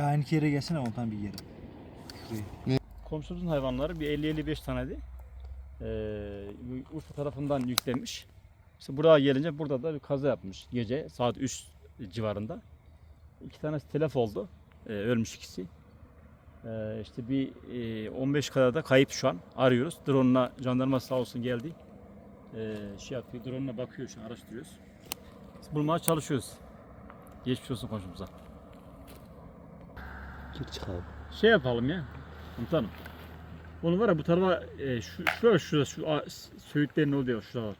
Aynı yere gelsene ondan bir yere. Şuraya. Komşumuzun hayvanları bir 50-55 taneydi. Ee, Urfa tarafından yüklenmiş. İşte buraya gelince burada da bir kaza yapmış gece saat 3 civarında. İki tanesi telef oldu. Ee, ölmüş ikisi. Ee, işte bir e, 15 kadar da kayıp şu an. Arıyoruz. Drone'la jandarma sağ olsun geldi. Ee, şey yapıyor. Drone'la bakıyor şu an araştırıyoruz. Biz bulmaya çalışıyoruz. Geçmiş olsun komşumuza. Gir çıkalım. Şey yapalım ya. Komutanım. Onu var ya bu tarafa e, şu, şurada şurada şu a- söğütlerin olduğu yer şurada var.